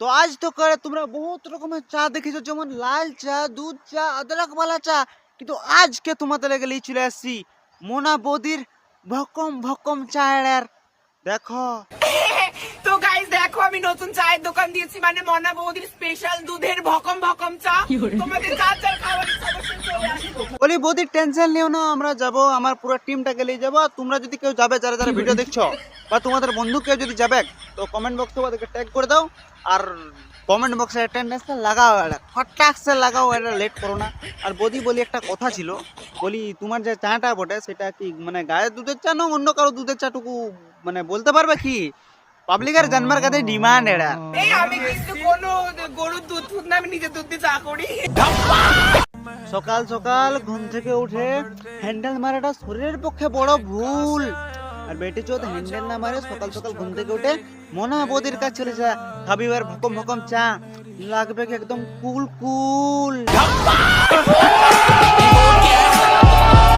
তো আজ তো করে তোমরা বহুত রকমের চা দেখেছ যেমন লাল চা দুধ চা আদরক বালা চা। কিন্তু আজকে তোমাদের লেগে নিয়ে চলে আসছি মোনা বৌদির ভকম ভকম চায়ের। দেখো। তো গাইস দেখো আমি নতুন চায়ের দোকান দিয়েছি মানে মোনা বৌদির স্পেশাল দুধের ভকম ভকম চা। তোমাদের চা বলি বৌদির টেনশন নিও না আমরা যাব আমার পুরো টিমটাকে নিয়ে যাব আর তোমরা যদি কেউ যাবে যারা যারা ভিডিও দেখছ বা তোমাদের বন্ধু কেউ যদি যাবে তো কমেন্ট বক্সে ওদেরকে ট্যাগ করে দাও আর কমেন্ট বক্সে অ্যাটেন্ডেন্সটা লাগাও এটা ফটাক সে লাগাও এটা লেট করো না। আর বৌদি বলি একটা কথা ছিল বলি তোমার যে চাটা বটে সেটা কি মানে গায়ের দুধের চা না অন্য কারও দুধের চাটুকু মানে বলতে পারবে কি? পাবলিকের জন্মের কাছে ডিমান্ড এটা এই আমি কিন্তু কোনো গরুর দুধ না আমি নিজের দুধ দিয়ে চা করি। সকাল সকাল ঘুম থেকে উঠে হ্যান্ডেল মারাটা শরীরের পক্ষে বড় ভুল। আর বেটি চোদ হ্যান্ডেল না মারে সকাল সকাল ঘুম থেকে উঠে মনা বৌদির কাছে চলে যা খাবি ভকম ভকম চা। লাগবে একদম কুল কুল।